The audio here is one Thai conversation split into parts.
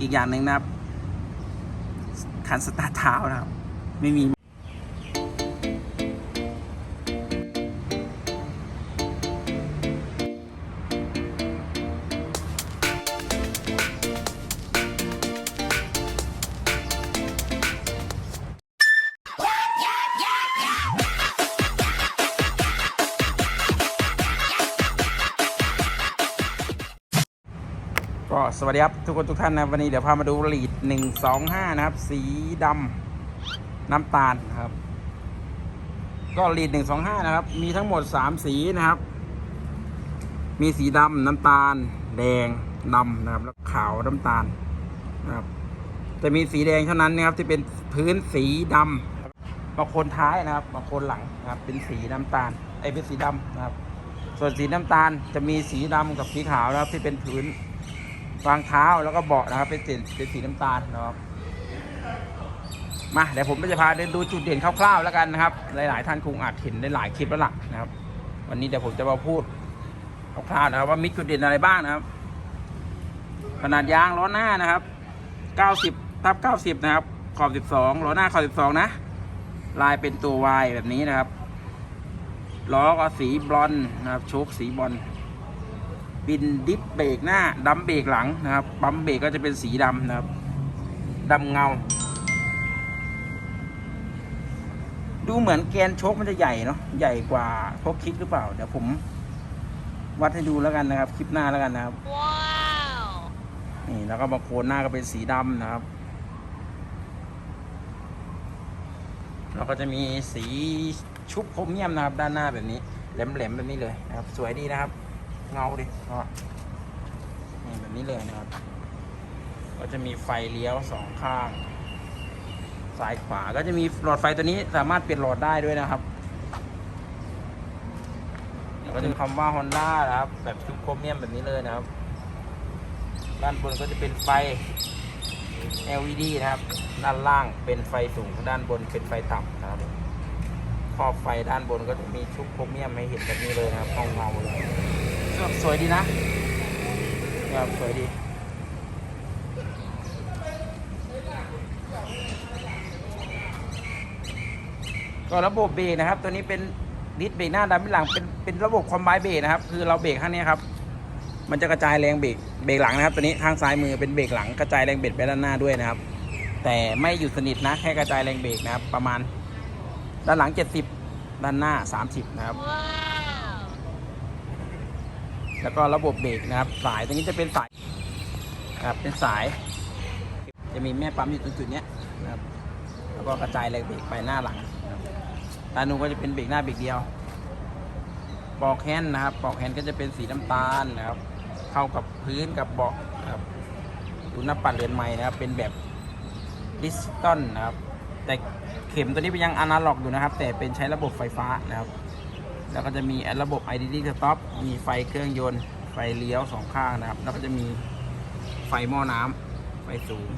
อีกอย่างหนึ่งนะครับคันสตาร์ทเท้านะครับ ไม่มี ก็สวัสดีครับ ทุกคนทุกท่านนะวันนี้เดี๋ยวพามาดูลีดหนึ่งสองห้านะครับ สีดำน้ำตาลนะครับ ก็ลีดหนึ่งสองห้านะครับ มีทั้งหมดสามสีนะครับ มีสีดำน้ำตาล แดงดำนะครับ แล้วขาวน้ำตาลนะครับ จะมีสีแดงเท่านั้นนะครับ ที่เป็นพื้นสีดำบางคนท้ายนะครับบางคนหลังนะครับ เป็นสีน้ำตาลไอเป็นสีดำนะครับ ส่วนสีน้ำตาลจะมีสีดำกับสีขาวนะครับที่เป็นพื้น วางเท้าแล้วก็เบาะนะครับ เป็นสีเป็นสีน้ำตาลนะครับมาเดี๋ยวผมจะพาเดินดูจุดเด่นคร่าวๆแล้วกันนะครับ หลายๆท่านคงอาจเห็นในหลายคลิปแล้วล่ะนะครับ วันนี้เดี๋ยวผมจะมาพูดคร่าวๆนะครับ ว่ามีจุดเด่นอะไรบ้างนะครับ ขนาดยางล้อหน้านะครับ 90ทับ90 นะครับ ขอบ 12ล้อหน้าขอบ12 นะ ลายเป็นตัว Y แบบนี้นะครับล้อก็สีบลอนนะครับโชคสีบอล บินดิฟเบรกหน้าดัมเบรกหลังนะครับปั๊มเบรกก็จะเป็นสีดำนะครับดำเงา ดูเหมือนแกนโชคมันจะใหญ่เนาะใหญ่กว่าพวกคิกหรือเปล่า เดี๋ยวผม วัดให้ดูแล้วกันนะครับ คลิปหน้าแล้วกันนะครับ Wow. นี่แล้วก็มาโคนหน้าก็เป็นสีดำนะครับแล้วก็จะมีสีชุบโครเมียมนะครับ ด้านหน้าแบบนี้แหลมๆแบบนี้เลยนะครับ สวยดีนะครับ เงาดิก็นี่แบบนี้เลยนะครับ ก็จะมีไฟเลี้ยวสองข้าง ซ้ายขวาก็จะมีหลอดไฟตัวนี้สามารถเปลี่ยนหลอดได้ด้วยนะครับก็จะมีคำว่า Honda นะครับ แบบชุบโครเมียมแบบนี้เลยนะครับ ด้านบนก็จะเป็นไฟ LED นะครับ ด้านล่างเป็นไฟสูง ด้านบนเป็นไฟต่ำนะครับขอบไฟด้านบนก็จะมีชุบโครเมียมให้เห็นแบบนี้เลยนะครับเงาเงาเลย สวยดีนะครับสวยดี ก็ระบบเบรกนะครับ ตัวนี้เป็นดิสเบรกหน้าดันไปหลังเป็นเป็นระบบคอมไบเบรกนะครับ คือเราเบรกข้างนี้ครับ มันจะกระจายแรงเบรกเบรกหลังนะครับ ตัวนี้ข้างซ้ายมือเป็นเบรกหลังกระจายแรงเบรกไปด้านหน้าด้วยนะครับ แต่ไม่หยุดสนิทนะแค่กระจายแรงเบรกนะครับ ประมาณ ด้านหลัง 70 ด้านหน้า 30 นะครับ Wow. แล้วก็ระบบเบรกนะครับ สายตรงนี้จะเป็นสายครับเป็นสาย จะมีแม่ปั๊มอยู่ตรงจุดนี้นะครับ แล้วก็กระจายแรงเบรกไปหน้าหลังนะครับด้านนู้นก็จะเป็นเบรกหน้าเบรกเดียวปอกแฮนนะครับปอกแฮนก็จะเป็นสีน้ำตาลนะครับ เข้ากับพื้นกับเบาะนะครับดูหน้าปัดเรือนใหม่นะครับ เป็นแบบดิสตันนะครับ แต่เข็มตัวนี้เป็นยังอนาล็อกอยู่นะครับ แต่เป็นใช้ระบบไฟฟ้านะครับ แล้วก็จะมีระบบ IDD Stop มีไฟเครื่องยนต์ ไฟเลี้ยวสองข้างนะครับ แล้วก็จะมีไฟหม้อน้ำไฟสูง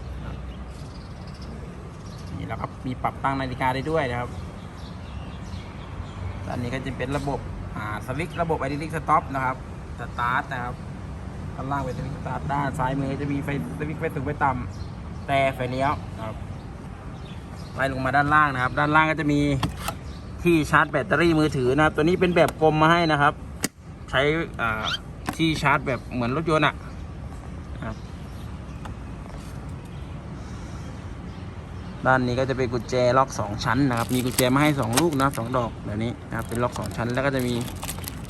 นี่แล้วครับมีปรับตั้งนาฬิกาได้ด้วยนะครับด้านนี้ก็จะเป็นระบบสวิตช์ระบบ IDD Stop นะครับสตาร์ทนะครับด้านล่างเป็นสวิตช์สตาร์ทด้านซ้ายมือจะมีไฟสวิตช์ไฟสูงไฟต่ำแต่ไฟเลี้ยวนะครับไล่ลงมาด้านล่างนะครับ ด้านล่างก็จะมี ที่ชาร์จแบตเตอรี่มือถือนะครับ ตัวนี้เป็นแบบกลมมาให้นะครับ ใช้ที่ชาร์จแบบเหมือนรถยนต์อะด้านนี้ก็จะเป็นกุญแจล็อกสองชั้นนะครับ มีกุญแจมาให้สองลูกนะสองดอกแบบนี้นะครับ เป็นล็อกสองชั้น แล้วก็จะมี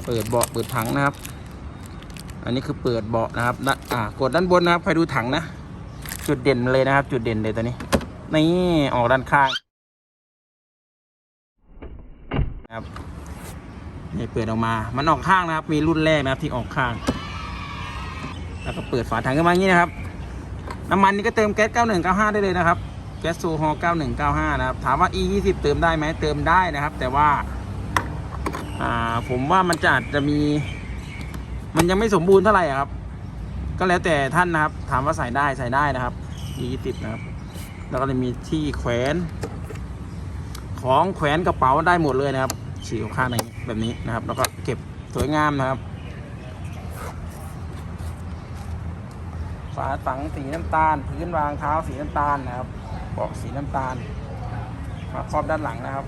เปิดเบาะเปิดถังนะครับ อันนี้คือเปิดเบาะนะครับด้านอ่ากดด้านบนนะครับใครดูถังนะ จุดเด่นเลยนะครับ จุดเด่นเลยตัวนี้ นี่ออกด้านข้าง นะครับนี่เปิดออกมา มันออกข้างนะครับ มีรุ่นแรกนะครับที่ออกข้าง แล้วก็เปิดฝาถังขึ้นมาอย่างนี้นะครับ น้ำมันนี่ก็เติมแก๊ส 9195 ได้เลยนะครับ แก๊สโซฮอล์9195 นะครับ ถามว่า E 20 เติมได้ไหมเติมได้นะครับ แต่ว่า อ่า ผมว่ามันจะอาจจะมี มันยังไม่สมบูรณ์เท่าไหร่ครับ ก็แล้วแต่ท่านนะครับ ถามว่าใส่ได้ใส่ได้นะครับ E 20 นะครับ แล้วก็จะมีที่แขวน ของแขวนกระเป๋าได้หมดเลยนะครับฉีกข้างในแบบนี้นะครับ แล้วก็เก็บสวยงามนะครับฝาถังสีน้ำตาล พื้นวางเท้าสีน้ำตาลนะครับเบาะสีน้ำตาลมาครอบด้านหลังนะครับ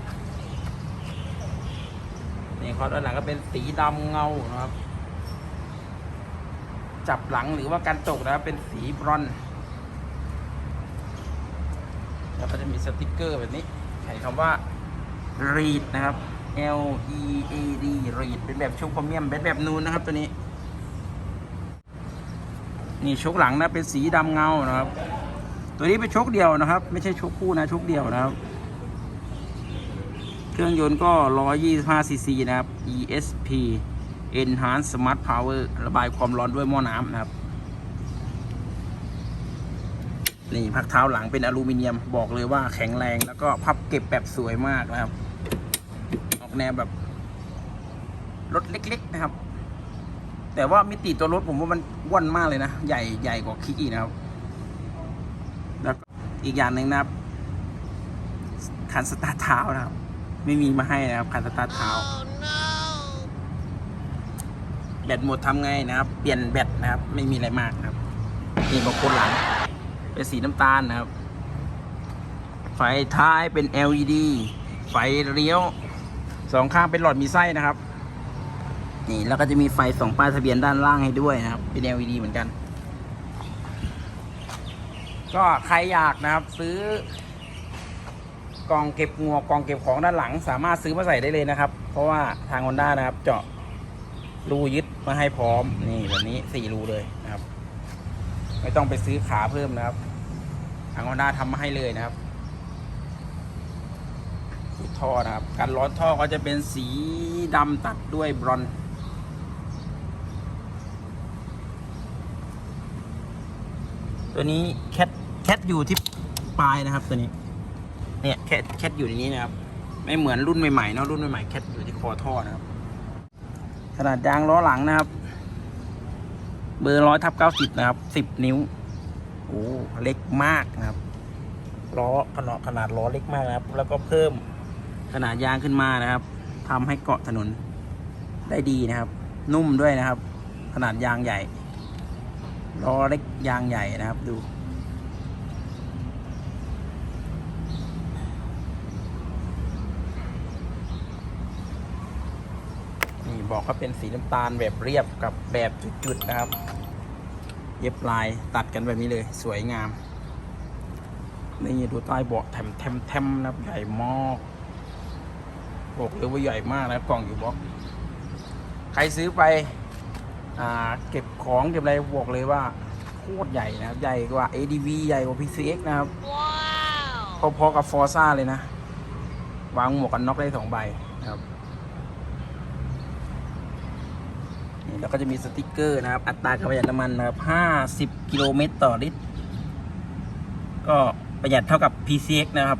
นี่ครอบด้านหลังก็เป็นสีดำเงานะครับ จับหลังหรือว่ากันตกนะครับเป็นสีบรอนแล้วก็จะมีสติกเกอร์แบบนี้ ใส่คำว่า read นะครับ L E A D read เป็นแบบชุกพรเมียมเป็นแบบนูนนะครับตัวนี้ นี่ชุกหลังนะเป็นสีดำเงานะครับ ตัวนี้เป็นชุกเดียวนะครับ ไม่ใช่ชุกคู่นะชุกเดียวนะครับ เครื่องยนต์ก็ 125ซีซีนะครับ ESP Enhanced Smart Power ระบายความร้อนด้วยหม้อน้ำนะครับ นี่พักเท้าหลังเป็นอลูมิเนียมบอกเลยว่าแข็งแรงแล้วก็พับเก็บแบบสวยมากนะครับ ออกแนวแบบรถเล็ก ๆ นะครับ แต่ว่ามิติตัวรถผมว่ามันว่อนมากเลยนะ ใหญ่ใหญ่กว่าคิกอีกนะครับ แล้วก็อีกอย่างหนึ่งนะครับคันสตาร์ทเท้านะครับ ไม่มีมาให้นะครับคันสตาร์ทเท้า Oh no! แบตหมดทำไงนะครับ เปลี่ยนแบตนะครับ ไม่มีอะไรมากนะครับนี่บางคนหลัง เป็นสีน้ำตาลนะครับ ไฟท้ายเป็น LED ไฟเลี้ยวสองข้างเป็นหลอดมีไส้นะครับ นี่แล้วก็จะมีไฟสองป้ายทะเบียนด้านล่างให้ด้วยนะครับ เป็น LED เหมือนกัน ก็ใครอยากนะครับ ซื้อกล่องเก็บงวกล่องเก็บของด้านหลัง สามารถซื้อมาใส่ได้เลยนะครับ เพราะว่าทาง Honda นะครับ เจาะรูยึดมาให้พร้อมนี่แบบนี้สี่รูเลยนะครับ ไม่ต้องไปซื้อขาเพิ่มนะครับ ทาง Honda ทำมาให้เลยนะครับสีท่อนะครับการร้อท่อก็จะเป็นสีดำตัดด้วยบรอนตัวนี้แคทแคทอยู่ที่ปลายนะครับตัวนี้ เนี่ยแคทแคทอยู่ในนี้นะครับ ไม่เหมือนรุ่นใหม่ๆเนาะรุ่นใหม่ๆแคทอยู่ที่คอท่อนะครับขนาดยางล้อหลังนะครับ เบอร์ร้อยทับเก้าสิบนะครับสิบนิ้วโอ้เล็กมากนะครับล้อขนาดขนาดล้อเล็กมากนะครับ แล้วก็เพิ่มขนาดยางขึ้นมานะครับทำให้เกาะถนนได้ดีนะครับ นุ่มด้วยนะครับ ขนาดยางใหญ่ล้อเล็กยางใหญ่นะครับดู นี่ บอกว่าเป็นสีน้ำตาลแบบเรียบกับแบบจุดๆนะครับ เย็บลายตัดกันแบบนี้เลยสวยงาม นี่ดูใต้เบาะแถมแถมแถมนะครับใหญ่มากบอกเลยว่าใหญ่มากนะครับกล่องอยู่บล็อก ใครซื้อไปอ่าเก็บของเก็บอะไรบอกเลยว่าโคตรใหญ่นะครับ ใหญ่กว่า ADV ใหญ่กว่า PCX นะครับ Wow! พอๆกับฟอร์ซ่าเลยนะ วางหมวกกันน็อกได้สองใบนะครับนี่ แล้วก็จะมีสติกเกอร์นะครับ อัตราการประหยัดน้ำมันนะครับ 50 กิโลเมตรต่อลิตร ก็ประหยัดเท่ากับ PCX นะครับ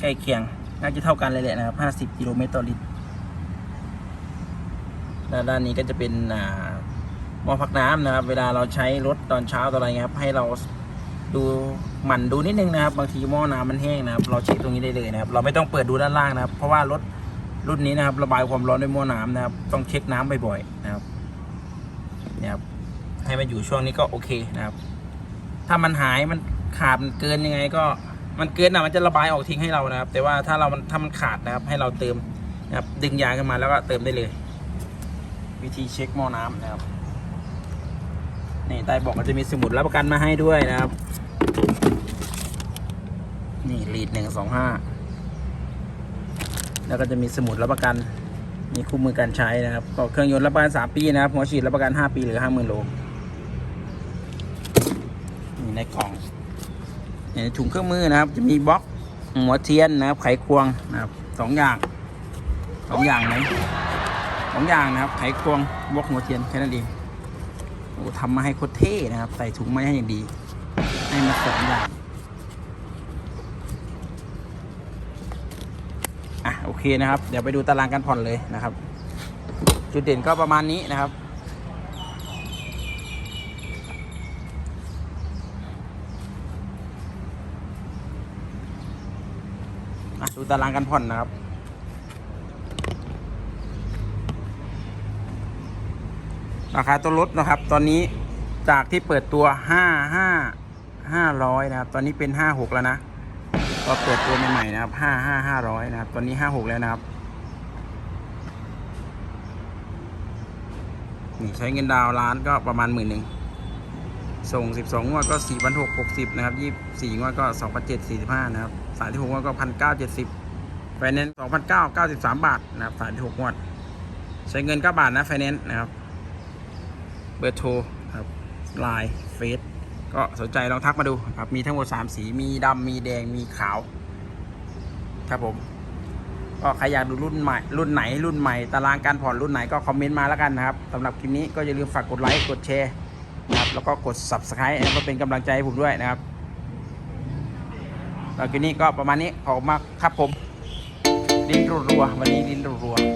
ใกล้เคียง น่าจะเท่ากันเลยแหละนะครับ 50 กิโลเมตรต่อลิตร แล้วด้านนี้ก็จะเป็นอ่าหม้อพักน้ำนะครับ เวลาเราใช้รถตอนเช้าตอนอะไรเงี้ยครับ ให้เราดูหมั่นดูนิดนึงนะครับ บางทีหม้อน้ำมันแห้งนะครับ เราเช็คตรงนี้ได้เลยนะครับ เราไม่ต้องเปิดดูด้านล่างนะครับ เพราะว่ารถรุ่นนี้นะครับ ระบายความร้อนด้วยหม้อน้ำนะครับ ต้องเช็คน้ำบ่อยๆนะครับ นี่ยครับให้มันอยู่ช่วงนี้ก็โอเคนะครับ ถ้ามันหายมันขาดมันเกินยังไงก็มันเกินอะมันจะระบายออกทิ้งให้เรานะครับ แต่ว่าถ้าเรามันถ้ามันขาดนะครับ ให้เราเติมนะครับ ดึงยางขึ้นมาแล้วก็เติมได้เลย วิธีเช็คหม้อน้ำนะครับนี่ใต้บอกมันจะมีสมุดรับประกันมาให้ด้วยนะครับ นี่ลีดหนึ่งสองห้าแล้วก็จะมีสมุดรับประกัน มีคู่มือการใช้นะครับก็เครื่องยนต์รับประกันสามปีนะครับหัวฉีดรับประกันห้าปีหรือห้าหมื่นโลนี่ในกล่องในถุงเครื่องมือนะครับ จะมีบล็อกหัวเทียนนะครับ ไขควงนะครับสองอย่างสองอย่างไหมสองอย่างนะครับ ไขควงบล็อกหัวเทียนแค่นั้นเองโอ้ทำมาให้โคตรเท่นะครับ ใส่ถุงมาให้อย่างดี ให้มาสองอย่าง อะโอ เคนะครับ เดี๋ยวไปดูตารางการผ่อนเลยนะครับ จุดเด่นก็ประมาณนี้นะครับ ดูตารางการผ่อนนะครับราคาตัวรถนะครับ ตอนนี้จากที่เปิดตัวห้าห้าห้าร้อยนะครับ ตอนนี้เป็นห้าหกแล้วนะ ก็เปิดตัวใหม่ๆนะครับห้าห้าห้าร้อยนะครับ ตอนนี้ห้าหกแล้วนะครับ นี่ใช้เงินดาวล้านก็ประมาณหมื่นหนึ่ง ส่ง12งวดก็4,660นหกหกสิบนะครับ24งวดก็2,745นเจ็ดสี่สิบห้านะครับ สายที่6งวดก็1,970ไฟแนนซ์2,993บสามบาทนะครับ สายที่6งวด ใช้เงิน9บาทนะไฟแนนซ์นะครับ เบอร์โทรครับไลน์เฟซ ก็สนใจลองทักมาดูครับมีทั้งหมด 3 สีมีดำมีแดงมีขาว ครับผม ก็ใครอยากดูรุ่นใหม่รุ่นไหนรุ่นใหม่ตารางการผ่อนรุ่นไหนก็คอมเมนต์มาแล้วกันนะครับสำหรับคลิปนี้ก็อย่าลืมฝากกดไลค์กดแชร์นะครับแล้วก็กด subscribe เพื่อเป็นกำลังใจให้ผมด้วยนะครับแล้วคลิปนี้ก็ประมาณนี้ขอบคุณมากครับผมดินรัวๆวันนี้ดินรัวๆ